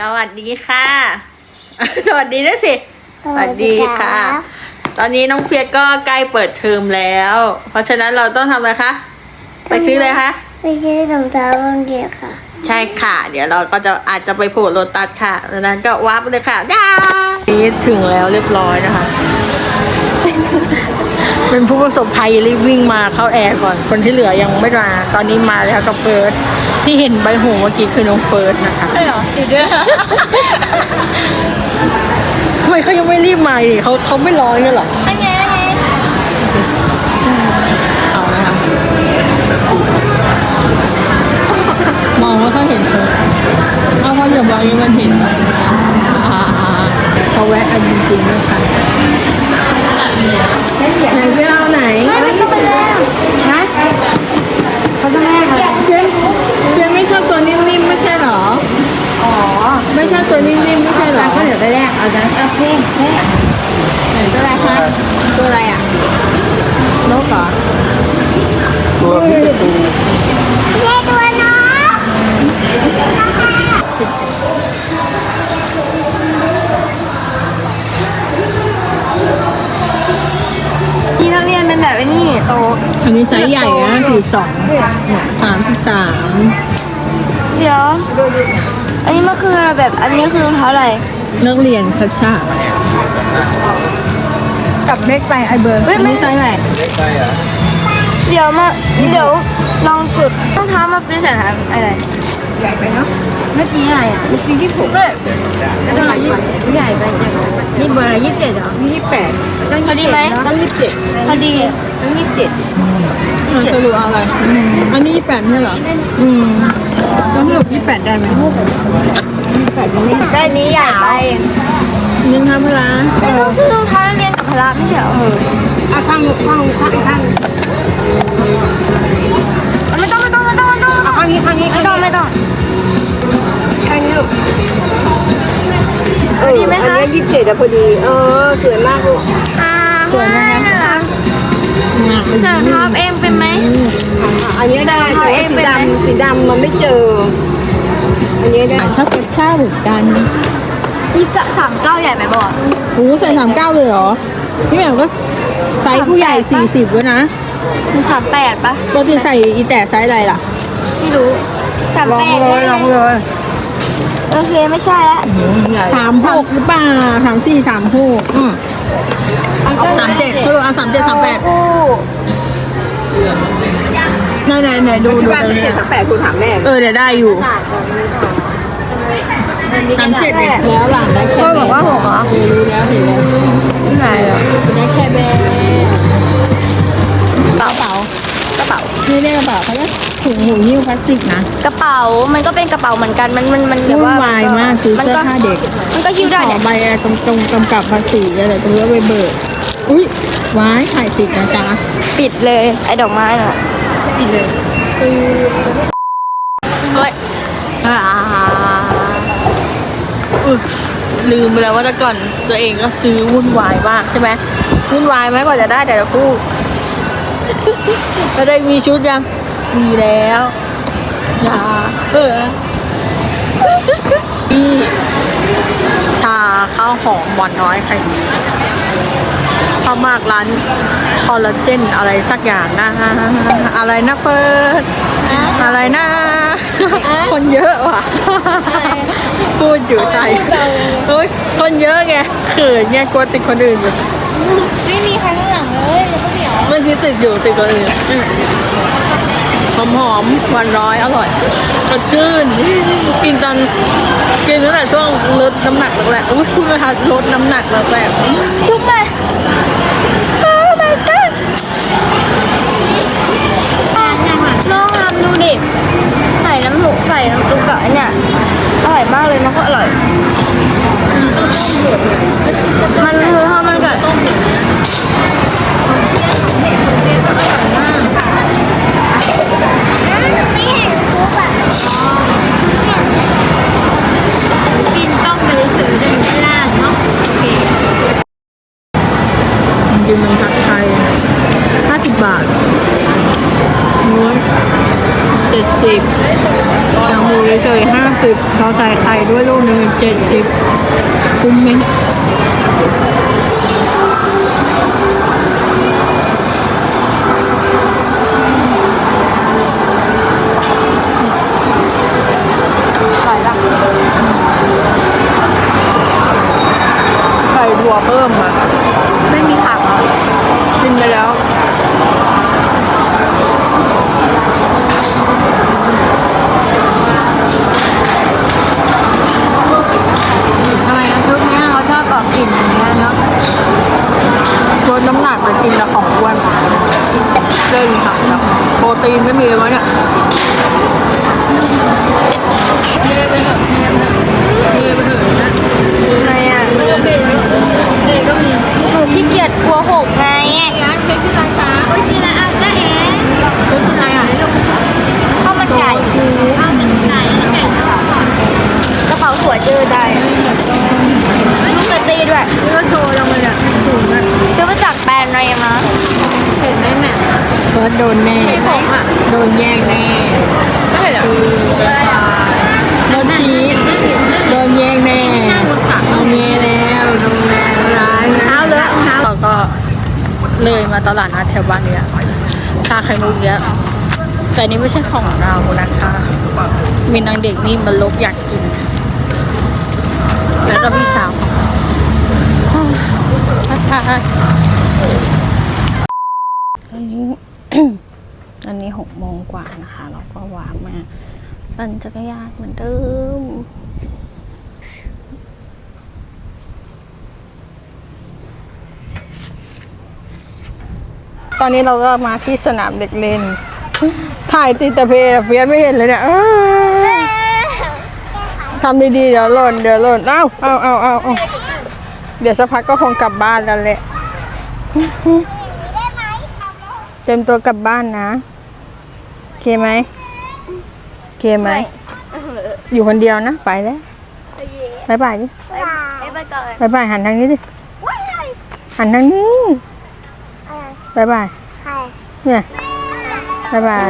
สวัสดีค่ะ สวัสดีด้วยสิ สวัสดีค่ะ ตอนนี้น้องเฟียสก็ใกล้เปิดเทอมแล้ว เพราะฉะนั้นเราต้องทำอะไรคะ ไปซื้อเลยคะไปซื้อรองเท้าโรงเรียนค่ะ ใช่ค่ะ เดี๋ยวเราก็จะอาจจะไปโผล่โลตัสค่ะดังนั้นก็วาร์ปเลยค่ะจ้านี่ถึงแล้วเรียบร้อยนะคะ เป็นผู้ประสบภัยรีบวิ่งมาเข้าแอร์ก่อน คนที่เหลือยังไม่มา ตอนนี้มาแล้วกับเฟิร์สที่เห็นใบหูเมื่อกี้คือน้องเฟิร์สนะคะใช่หรอติดด้วยทำไมเขายังไม่รีบมาอีกเขาเขาไม่ร้อนกันเหรออันไไหนเพื่อนเอาไหนไม่ต้องไปแล้วฮะเขาต้องแลกอะไรเจนเจนไม่ชอบตัวนิ่มๆไม่ใช่เหรอ อ๋อ ไม่ชอบตัวนิ่มๆไม่ใช่เหรอก็เดี๋ยวไปแลกเอานะโอเคไหนตัวอะไรคะ โตอันนี้ไซส์ใหญ่นะสี่สองสามสิบสามเดี๋ยว อันนี้มันคือแบบ อันนี้คือรองเท้าอะไร นักเรียนคัชชากับเล็กไปไอเบอร์เฮ้ยอันไม่นี้ไซส์อะไรเดี๋ยวมา เดี๋ยวลองจุดรองเท้ามาฟิตใส่หาอะไร ใหญ่ไปเนาะ เมื่อกี้อะไรอะ เมื่อกี้ที่ผมเฮ้ยเท่าไหร่ก่อนใหญ่ไป นี่เบอร์อะไรยี่สิบเจ็ดเหรอนี่ยี่สิบแปดต้องพอดีไหม ต้องยี่สิบเจ็ดพอดีต้องยี่สิบเจ็ดสรุปเอาอะไร อันนี้ยี่แปดใช่เหรอ อืมต้องสรุปยี่สิบแปดได้ไหมยี่สิบแปดยังไม่ได้นี้ใหญ่ไปนึงทำพลาไม่ต้องซื้อรองเท้านักเรียนกับพละไม่ใช่เหรออะข้างข้างข้างข้างไม่ต้องไม่ต้องไม่ต้องไม่ต้องข้างนี้ข้างนี้ไม่ต้องไม่ต้องข้างนี้ลูกพอ ดีไหมคะ อันนี้ยี่สิบเจ็ดอะพอดี เออสวยมากลูกอ่าสวยไหมน่ารักใส่รองเท้าเองเป็นไหม อะอันนี้ได้ใส่รองแต่เท้าว่าเองสีเป็นไหมดำสีดำมันไม่เจอ อันนี้ได้ ชอบคัชชาเหมือนกันยี่กะสามเก้าใหญ่ไหมบอกโอ้ใส่สามเก้าเลยเหรอ พี่แหม่มก็ไซส์ผู้ใหญ่สี่สิบแล้วนะมีสามแปดปะปกติใส่อีแต่ไซส์อะไรล่ะ ไม่รู้สามลอแปงดเลยลองเลย โอเคไม่ใช่ละสามหกหรือเปล่าสามสี่สามหกอืมสามเจ็ดสรุปเอาสามเจ็ดสามแปดคู่ไหนไหนไหนดูดูบ้านตรงเจ็นี้ดสักแปดคุณถามแม่เออเดี๋ยวได้อยู่สามเจ็ดเนี่ยแล้วหลังได้แค่พ่อบอกว่าหกเหรอเออรู้แล้วเห็นแล้วไม่ไหนเหรอได้แค่แบกระเป๋าเป๋ากระเป๋านี่ได้กระเป๋าเขาจะ ถุงหูหิ้วพลาสติกนะ กระเป๋ามันก็เป็นกระเป๋าเหมือนกันมันมันมันแบบวุ่นว่าวายมากซื้อมันเสื้อก็ผ้าเด็กมันก็หิ้วได้ขเนี่อยใบอะไรตรงตรงกำกับภาษีอะไรตรงนี้เอาไปเบิกอุ้ยว้ายถ่ายติดนะจ๊ะปิดเลยไอ้ดอกไม้น่ะปิดเลยคือเฮ้ยอ่าอุ๊ยลืมไปแล้วว่าแต่ก่อนตัวเองก็ซื้อวุ่นวายมากใช่ไหมวุ่นวายไหมกว่าจะได้แต่ละคู่ แล้วได้มีชุดยัง มีแล้ว อย่าเออพี่ชาข้าวหอมหวานน้อยไข่มุกชอบมากร้านคอลลาเจนอะไรสักอย่างนะ อะไรนะเปิดอะไรนะ คนเยอะว่ะ พูดอยู่ใจเฮ้ยคนเยอะไงเขินไงกลัวติดคนอื่นอยู่ไม่มีใครข้างหลังเลยแล้วก็เหนียวเมื่อกี้ติดอยู่ติดคนอื่น อมหอมหวานร้อยอร่อยสดชื่นกินตอนกินตั้งแต่ช่วงลดน้ำหนักแรกๆอุ้ยพูดไม่ทันลดน้ำหนักแรกๆทุกไปโอ้ my god ลองทำดูดิใส่น้ำหมูใส่น้ำซุปกับไอเนี่ยอร่อยมากเลยมันก็อร่อย สิบบาทนู้นเจ็ดสิบมูเฉยห้าสิบเราใส่ไข่ด้วยลูกหนึ่งเจ็ดสิบคุ้มไหม ดน้ำหนักไปกินแต่ของอ้วนเล่นค่ะแบบโปรตีนไม่มีเลยวะเนี่ยเทไปเถอะเทไปเถอะเทไปเถอะนะทำไมอะไม่ต้องเบรกเลยเด็กก็มีหนูขี้เกียจกลัวหกไงร้านเค้กที่ร้านค้าโอ้ยกินแล้วก็เอ๋เค้กที่ร้านอะข้าวมันไก่ข้าวมันไก่ไก่ทอดกระเป๋าสวยเจอได้ไม่เหมือนกันลูกกระตีด้วยนี่ก็โชว์จังเลยเนี่ย สูงอะซื้อมาจากแบรนด์อะไรมาเห็นไหมแม่เฟิร์สโดนแน่ผมอะโดนแย่งแน่ไม่เห็นหรอโดนชีสโดนแย่งแน่โดนแย่แล้วโดนแล้วร้ายนะเราก็เลยมาตลาดนัดแถวบ้านเนี่ยชาไข่มุกเยอะแต่นี่ไม่ใช่ของเรานะคะ มีนางเด็กนี่มันลบอยากกิน แล้วก็พี่สาว อันนี้ อันนี้หกโมงกว่านะคะ เราก็วางมาปั่นจักรยานเหมือนเดิมตอนนี้เราก็มาที่สนามเด็กเล่น ถ่ายติดแต่เพลเฟียสไม่เห็นเลยเนี่ยเอ้ยทำดีๆ เดี๋ยวหล่น เดี๋ยวหล่น เอ้า เอาเอาเอาเอา เดี๋ยวสักพักก็คงกลับบ้านกันแหละเตรียมตัวกลับบ้านนะโอเคไหมโอเคไหม อยู่คนเดียวนะ ไปแล้วบายบายดิไปไปก่อนบายบายหันทางนี้ดิ หันทางนี้บายบายใครเนี่ยบายบาย